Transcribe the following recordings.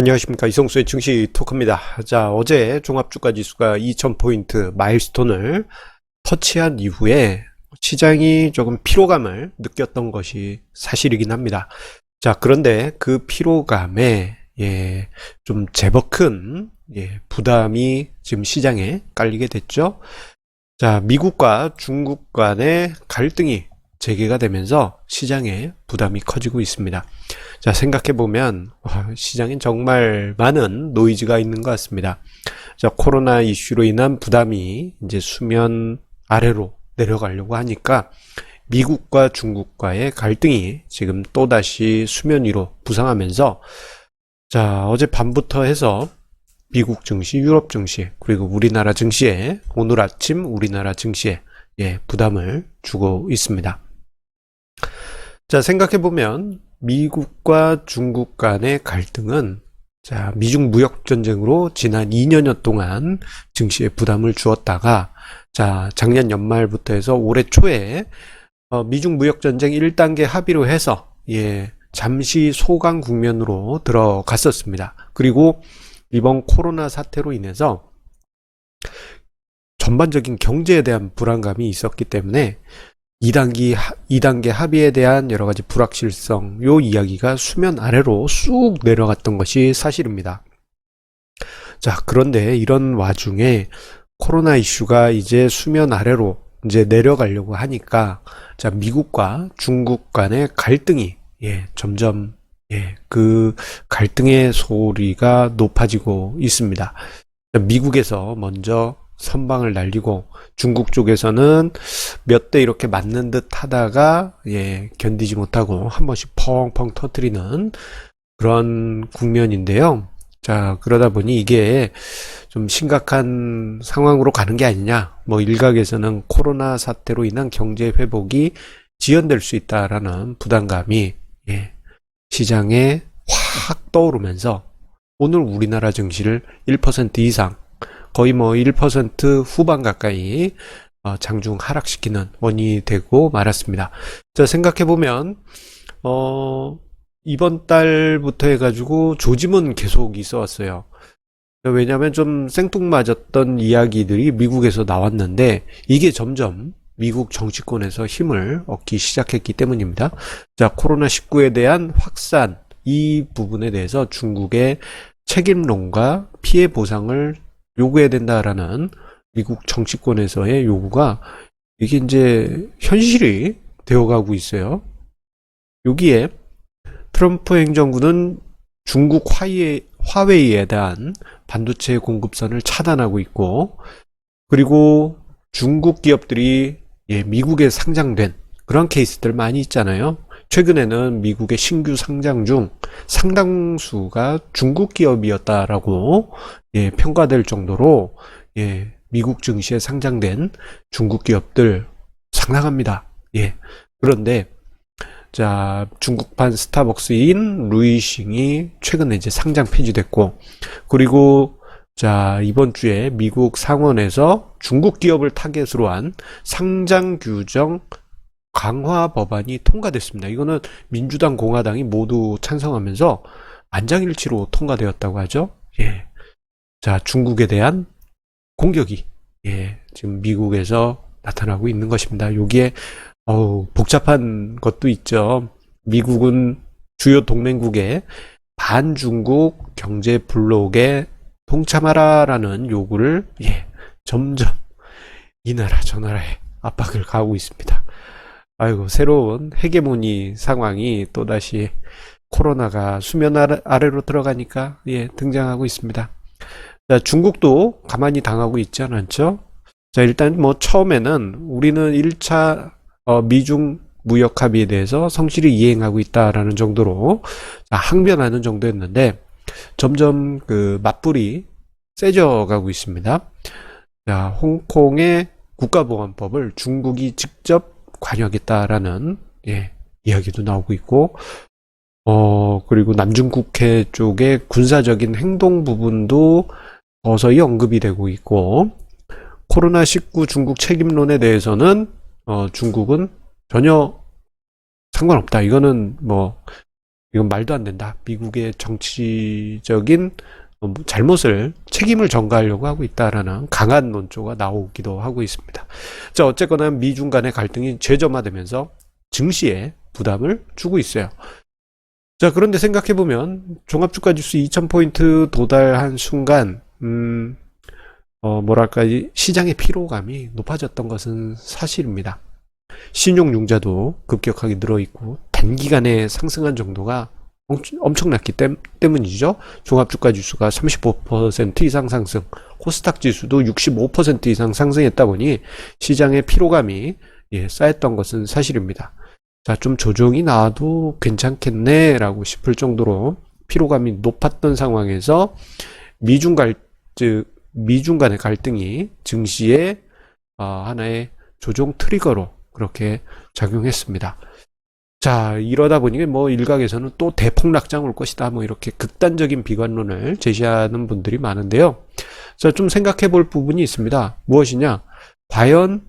안녕하십니까 이성수의 증시 토크입니다. 자 어제 종합주가 지수가 2000포인트 마일스톤을 터치한 이후에 시장이 조금 피로감을 느꼈던 것이 사실이긴 합니다. 자 그런데 그 피로감에 예, 좀 제법 큰 예, 부담이 지금 시장에 깔리게 됐죠. 자 미국과 중국 간의 갈등이 재개가 되면서 시장에 부담이 커지고 있습니다. 자, 생각해보면, 와, 시장엔 정말 많은 노이즈가 있는 것 같습니다. 자, 코로나 이슈로 인한 부담이 이제 수면 아래로 내려가려고 하니까 미국과 중국과의 갈등이 지금 또다시 수면 위로 부상하면서 자, 어제 밤부터 해서 미국 증시, 유럽 증시, 그리고 우리나라 증시에 오늘 아침 우리나라 증시에 예, 부담을 주고 있습니다. 자, 생각해보면 미국과 중국 간의 갈등은 자, 미중 무역 전쟁으로 지난 2년여 동안 증시에 부담을 주었다가 자, 작년 연말부터 해서 올해 초에 어, 미중 무역 전쟁 1단계 합의로 해서 예, 잠시 소강 국면으로 들어갔었습니다. 그리고 이번 코로나 사태로 인해서 전반적인 경제에 대한 불안감이 있었기 때문에 2단계, 2단계 합의에 대한 여러 가지 불확실성, 요 이야기가 수면 아래로 쑥 내려갔던 것이 사실입니다. 자, 그런데 이런 와중에 코로나 이슈가 이제 수면 아래로 이제 내려가려고 하니까, 자, 미국과 중국 간의 갈등이, 예, 점점, 예, 그 갈등의 소리가 높아지고 있습니다. 미국에서 먼저 선방을 날리고 중국 쪽에서는 몇 대 이렇게 맞는 듯 하다가 예, 견디지 못하고 한 번씩 펑펑 터트리는 그런 국면인데요. 자, 그러다 보니 이게 좀 심각한 상황으로 가는 게 아니냐. 뭐 일각에서는 코로나 사태로 인한 경제 회복이 지연될 수 있다라는 부담감이 예, 시장에 확 떠오르면서 오늘 우리나라 증시를 1% 이상 거의 뭐 1% 후반 가까이 어, 장중 하락시키는 원인이 되고 말았습니다. 자, 생각해보면, 어, 이번 달부터 해가지고 조짐은 계속 있어 왔어요. 왜냐하면 좀 생뚱맞았던 이야기들이 미국에서 나왔는데, 이게 점점 미국 정치권에서 힘을 얻기 시작했기 때문입니다. 자, 코로나19에 대한 확산, 이 부분에 대해서 중국의 책임론과 피해 보상을 요구해야 된다라는 미국 정치권에서의 요구가 이게 이제 현실이 되어가고 있어요. 여기에 트럼프 행정부는 중국 화웨이, 화웨이에 대한 반도체 공급선을 차단하고 있고, 그리고 중국 기업들이 예, 미국에 상장된 그런 케이스들 많이 있잖아요. 최근에는 미국의 신규 상장 중 상당수가 중국 기업이었다라고 예, 평가될 정도로 예, 미국 증시에 상장된 중국 기업들 상당합니다. 예. 그런데 자, 중국판 스타벅스인 루이싱이 최근에 이제 상장 폐지됐고 그리고 자, 이번 주에 미국 상원에서 중국 기업을 타겟으로 한 상장 규정 강화 법안이 통과됐습니다. 이거는 민주당, 공화당이 모두 찬성하면서 만장일치로 통과되었다고 하죠. 예. 자, 중국에 대한 공격이 예, 지금 미국에서 나타나고 있는 것입니다. 여기에 어우, 복잡한 것도 있죠. 미국은 주요 동맹국의 반중국 경제 블록에 동참하라라는 요구를 예, 점점 이 나라 저 나라에 압박을 가하고 있습니다. 아이고 새로운 헤게모니 상황이 또다시 코로나가 수면 아래로 들어가니까 예, 등장하고 있습니다. 자, 중국도 가만히 당하고 있지 않았죠? 자, 일단 뭐 처음에는 우리는 1차 어, 미중 무역 합의에 대해서 성실히 이행하고 있다라는 정도로 자, 항변하는 정도였는데 점점 그 맞불이 세져 가고 있습니다. 자, 홍콩의 국가보안법을 중국이 직접 관여하겠다라는 예, 이야기도 나오고 있고 어, 그리고 남중국해 쪽의 군사적인 행동 부분도 서서히 언급이 되고 있고 코로나19 중국 책임론에 대해서는 어, 중국은 전혀 상관없다. 이거는 뭐 이건 말도 안 된다. 미국의 정치적인 잘못을 책임을 전가하려고 하고 있다라는 강한 논조가 나오기도 하고 있습니다. 자, 어쨌거나 미중 간의 갈등이 재점화되면서 증시에 부담을 주고 있어요. 자, 그런데 생각해 보면 종합주가 지수 2000포인트 도달한 순간 음, 어, 뭐랄까, 이 시장의 피로감이 높아졌던 것은 사실입니다. 신용융자도 급격하게 늘어있고, 단기간에 상승한 정도가 엄- 엄청났기 때, 때문이죠. 종합주가 지수가 35% 이상 상승, 코스닥 지수도 65% 이상 상승했다 보니 시장의 피로감이 예, 쌓였던 것은 사실입니다. 자, 좀 조정이 나와도 괜찮겠네라고 싶을 정도로 피로감이 높았던 상황에서 미중 갈, 즉, 미중 간의 갈등이 증시의 어, 하나의 조정 트리거로 그렇게 작용했습니다. 자, 이러다 보니 뭐 일각에서는 또 대폭락장 올 것이다. 뭐 이렇게 극단적인 비관론을 제시하는 분들이 많은데요. 자, 좀 생각해 볼 부분이 있습니다. 무엇이냐? 과연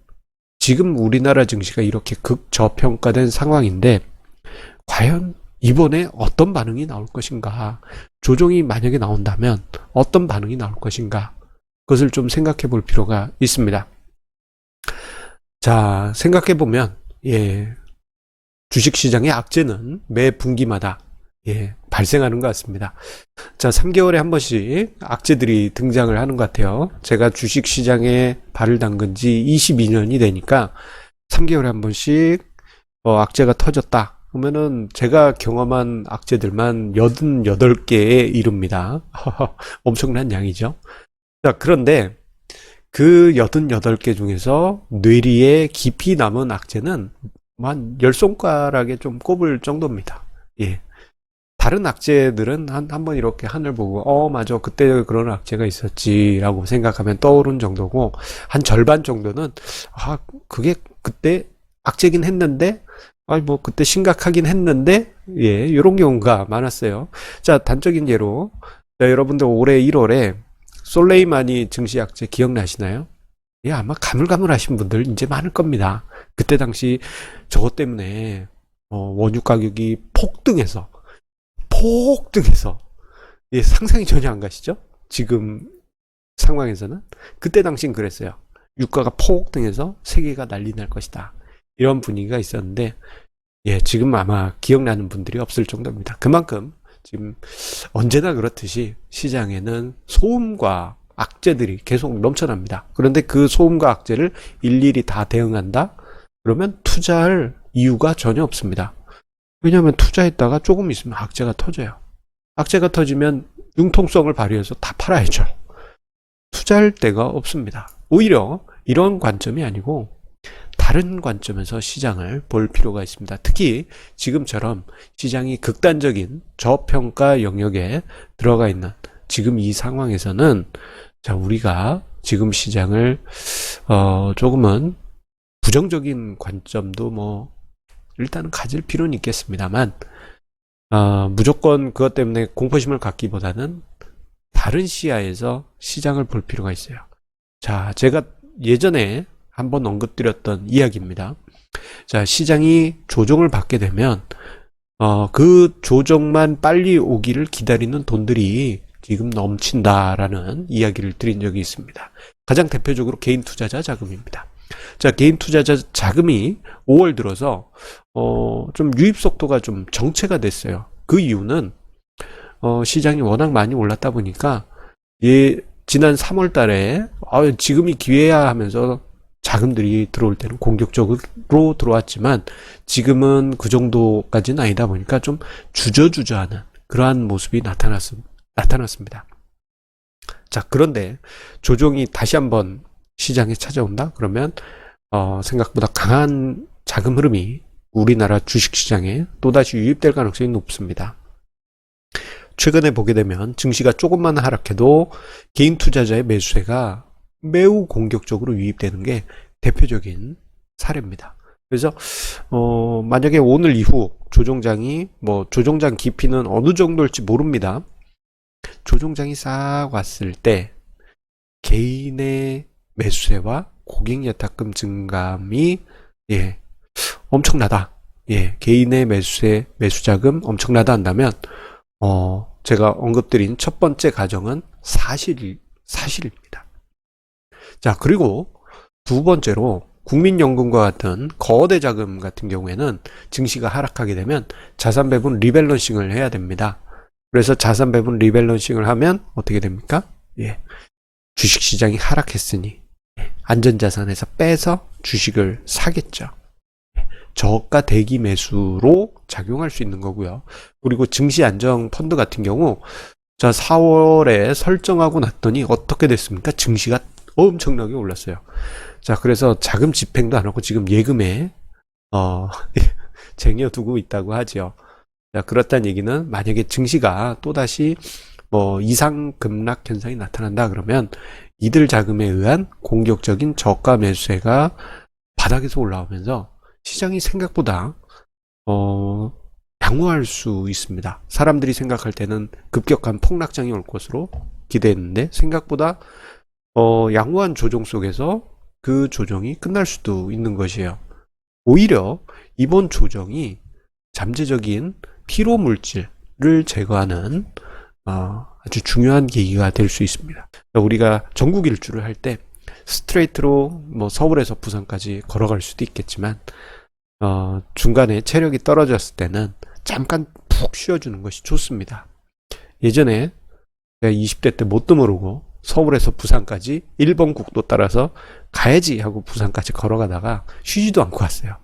지금 우리나라 증시가 이렇게 극저평가된 상황인데 과연 이번에 어떤 반응이 나올 것인가? 조정이 만약에 나온다면 어떤 반응이 나올 것인가? 그것을 좀 생각해 볼 필요가 있습니다. 자, 생각해 보면, 예, 주식 시장의 악재는 매 분기마다, 예, 발생하는 것 같습니다. 자, 3개월에 한 번씩 악재들이 등장을 하는 것 같아요. 제가 주식 시장에 발을 담근 지 22년이 되니까 3개월에 한 번씩, 어, 악재가 터졌다. 그러면은 제가 경험한 악재들만 88개에 이릅니다. 엄청난 양이죠. 자, 그런데 그 88개 중에서 뇌리에 깊이 남은 악재는 한 10손가락에 좀 꼽을 정도입니다. 예. 다른 악재들은 한, 한 번 이렇게 하늘 보고, 어, 맞아. 그때 그런 악재가 있었지라고 생각하면 떠오른 정도고, 한 절반 정도는, 아, 그게 그때 악재긴 했는데, 아, 뭐, 그때 심각하긴 했는데, 예, 요런 경우가 많았어요. 자, 단적인 예로, 자, 여러분들 올해 1월에 솔레이마니 증시 악재 기억나시나요? 예, 아마 가물가물하신 분들 이제 많을 겁니다. 그때 당시 저것 때문에 어, 원유 가격이 폭등해서 폭등해서 예, 상상이 전혀 안 가시죠? 지금 상황에서는 그때 당시엔 그랬어요. 유가가 폭등해서 세계가 난리 날 것이다. 이런 분위기가 있었는데 예, 지금 아마 기억나는 분들이 없을 정도입니다. 그만큼 지금 언제나 그렇듯이 시장에는 소음과 악재들이 계속 넘쳐납니다. 그런데 그 소음과 악재를 일일이 다 대응한다? 그러면 투자할 이유가 전혀 없습니다. 왜냐하면 투자했다가 조금 있으면 악재가 터져요. 악재가 터지면 융통성을 발휘해서 다 팔아야죠. 투자할 데가 없습니다. 오히려 이런 관점이 아니고 다른 관점에서 시장을 볼 필요가 있습니다. 특히 지금처럼 시장이 극단적인 저평가 영역에 들어가 있는 지금 이 상황에서는 자, 우리가 지금 시장을 어, 조금은 부정적인 관점도 뭐 일단은 가질 필요는 있겠습니다만 어, 무조건 그것 때문에 공포심을 갖기보다는 다른 시야에서 시장을 볼 필요가 있어요. 자, 제가 예전에 한번 언급드렸던 이야기입니다. 자, 시장이 조정을 받게 되면 어, 그 조정만 빨리 오기를 기다리는 돈들이 지금 넘친다라는 이야기를 드린 적이 있습니다. 가장 대표적으로 개인 투자자 자금입니다. 자, 개인 투자자 자금이 5월 들어서 어, 좀 유입 속도가 좀 정체가 됐어요. 그 이유는 어, 시장이 워낙 많이 올랐다 보니까 예, 지난 3월 달에 아, 지금이 기회야 하면서 자금들이 들어올 때는 공격적으로 들어왔지만 지금은 그 정도까지는 아니다 보니까 좀 주저주저하는 그러한 모습이 나타났, 나타났습니다. 자, 그런데 조정이 다시 한번 시장에 찾아온다? 그러면 어, 생각보다 강한 자금 흐름이 우리나라 주식시장에 또다시 유입될 가능성이 높습니다. 최근에 보게 되면 증시가 조금만 하락해도 개인 투자자의 매수세가 매우 공격적으로 유입되는 게 대표적인 사례입니다. 그래서 어, 만약에 오늘 이후 조정장이 뭐 조정장 깊이는 어느 정도일지 모릅니다. 조정장이 싹 왔을 때 개인의 매수세와 고객 예탁금 증감이 예 엄청나다. 예, 개인의 매수세, 매수 자금 엄청나다 한다면, 어, 제가 언급드린 첫 번째 가정은 사실, 사실입니다. 자, 그리고 두 번째로 국민연금과 같은 거대 자금 같은 경우에는 증시가 하락하게 되면 자산 배분 리밸런싱을 해야 됩니다. 그래서 자산 배분 리밸런싱을 하면 어떻게 됩니까? 예. 주식 시장이 하락했으니 예, 안전 자산에서 빼서 주식을 사겠죠. 예, 저가 대기 매수로 작용할 수 있는 거고요. 그리고 증시 안정 펀드 같은 경우 자 4월에 설정하고 났더니 어떻게 됐습니까? 증시가 엄청나게 올랐어요. 자 그래서 자금 집행도 안 하고 지금 예금에 어 쟁여두고 있다고. 자 그렇다는 얘기는 만약에 증시가 또다시 뭐 이상 급락 현상이 나타난다 그러면 이들 자금에 의한 공격적인 저가 매수세가 바닥에서 올라오면서 시장이 생각보다 어 양호할 수 있습니다. 사람들이 생각할 때는 급격한 폭락장이 올 것으로 기대했는데 생각보다 어 양호한 조정 속에서 그 조정이 끝날 수도 있는 것이에요. 오히려 이번 조정이 잠재적인 피로 물질을 제거하는 어, 아주 중요한 계기가 될 수 있습니다. 우리가 전국 일주를 할 때 스트레이트로 뭐 서울에서 부산까지 걸어갈 수도 있겠지만 어, 중간에 체력이 떨어졌을 때는 잠깐 푹 쉬어주는 것이 좋습니다. 예전에 제가 20대 때 못 드모르고 서울에서 부산까지 1번 국도 따라서 가야지 하고 부산까지 걸어가다가 쉬지도 않고 왔어요.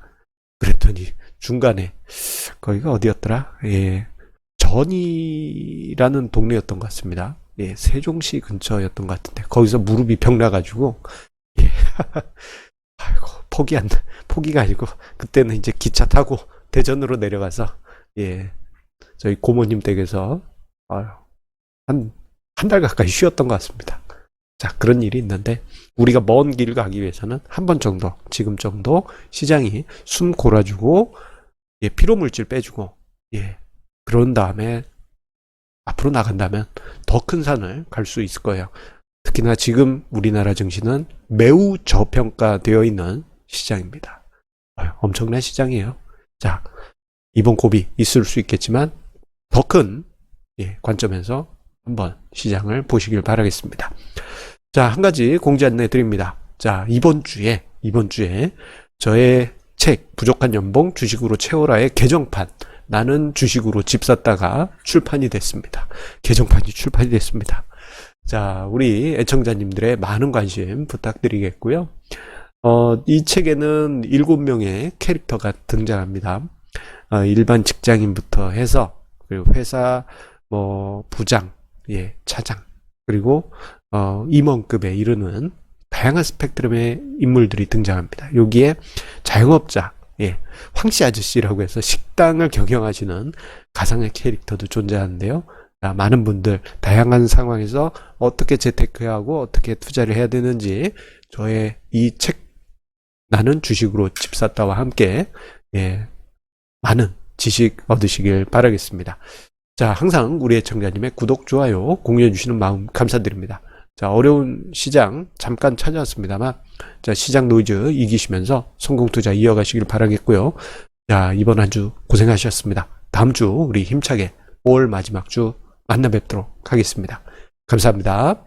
그랬더니 중간에 거기가 어디였더라? 예. 전이라는 동네였던 것 같습니다. 예, 세종시 근처였던 것 같은데 거기서 무릎이 병 나가지고 예. 아이고 포기한 포기가 아니고 그때는 이제 기차 타고 대전으로 내려가서 예 저희 고모님 댁에서 한한 달 가까이 쉬었던 것 같습니다. 자 그런 일이 있는데 우리가 먼 길 가기 위해서는 한 번 정도 지금 정도 시장이 숨 골아주고 예 피로 물질 빼주고 예 그런 다음에 앞으로 나간다면 더 큰 산을 갈 수 있을 거예요. 특히나 지금 우리나라 증시는 매우 저평가되어 있는 시장입니다. 엄청난 시장이에요. 자, 이번 고비 있을 수 있겠지만 더큰 예, 관점에서 한번 시장을 보시길 바라겠습니다. 자, 한 가지 공지 안내 드립니다. 자, 이번 주에 이번 주에 저의 책 부족한 연봉 주식으로 채워라의 개정판 나는 주식으로 집 샀다가 출판이 됐습니다. 개정판이 출판이 됐습니다. 자, 우리 애청자님들의 많은 관심 부탁드리겠고요. 어, 이 책에는 일곱 명의 캐릭터가 등장합니다. 어, 일반 직장인부터 해서 그리고 회사 뭐 부장, 예, 차장 그리고 어, 임원급에 이르는 다양한 스펙트럼의 인물들이 등장합니다. 여기에 자영업자, 예, 황씨 아저씨라고 해서 식당을 경영하시는 가상의 캐릭터도 존재하는데요. 아, 많은 분들 다양한 상황에서 어떻게 재테크하고 어떻게 투자를 해야 되는지 저의 이 책 나는 주식으로 집 샀다와 함께 예, 많은 지식 얻으시길 바라겠습니다. 자, 항상 우리 애청자님의 구독, 좋아요, 공유해 주시는 마음 감사드립니다. 자, 어려운 시장 잠깐 찾아왔습니다만, 자, 시장 노이즈 이기시면서 성공 투자 이어가시길 바라겠고요. 자, 이번 한 주 고생하셨습니다. 다음 주 우리 힘차게 5월 마지막 주 만나 뵙도록 하겠습니다. 감사합니다.